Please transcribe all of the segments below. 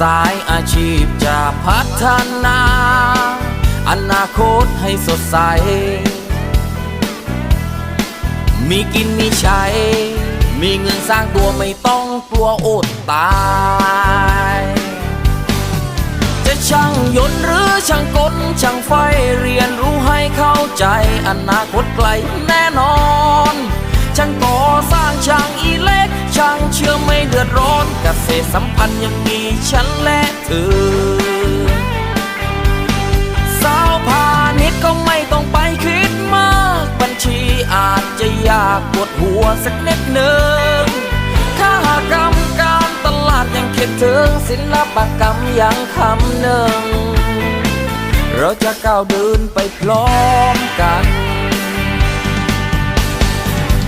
สายอาชีพจะพัฒนา อนาคตให้สดใส มีกินมีใช้ มีเงินสร้างตัวไม่ต้องกลัวอดตาย จะช่างยนต์หรือช่างกลช่างไฟเรียนรู้ให้เข้าใจ อนาคตไกลแน่นอน ช่างก่อสร้าง ช่างอีเล็ก ช่างเชื่อไม่เดือดร้อนเกษตรสัมพันธ์ยังมีฉันและเธอ สาวพาณิชย์ก็ไม่ต้องไปคิดมาก บัญชีอาจจะยากปวดหัวสักนิดหนึ่งค่ากรรมการตลาดยังคิดถึงศิลปกรรมยังคำหนึ่ง เราจะก้าวเดินไปพร้อมกัน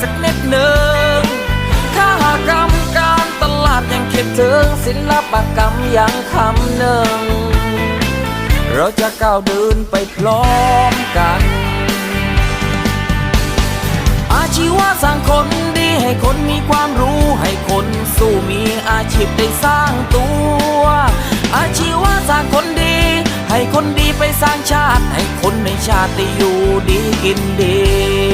สักนิดหนึ่งค่ากรรมการตลาดยังคิดถึงศิลปกรรมยังคำหนึ่ง เราจะก้าวเดินไปพร้อมกัน อาชีวะสร้างคนดีให้คนมีความรู้ให้คนสู้มีอาชีพได้สร้างตัว อาชีวะสร้างคนดี ให้คนดีไปสร้างชาติ ให้คนในชาติได้อยู่ดีกินดี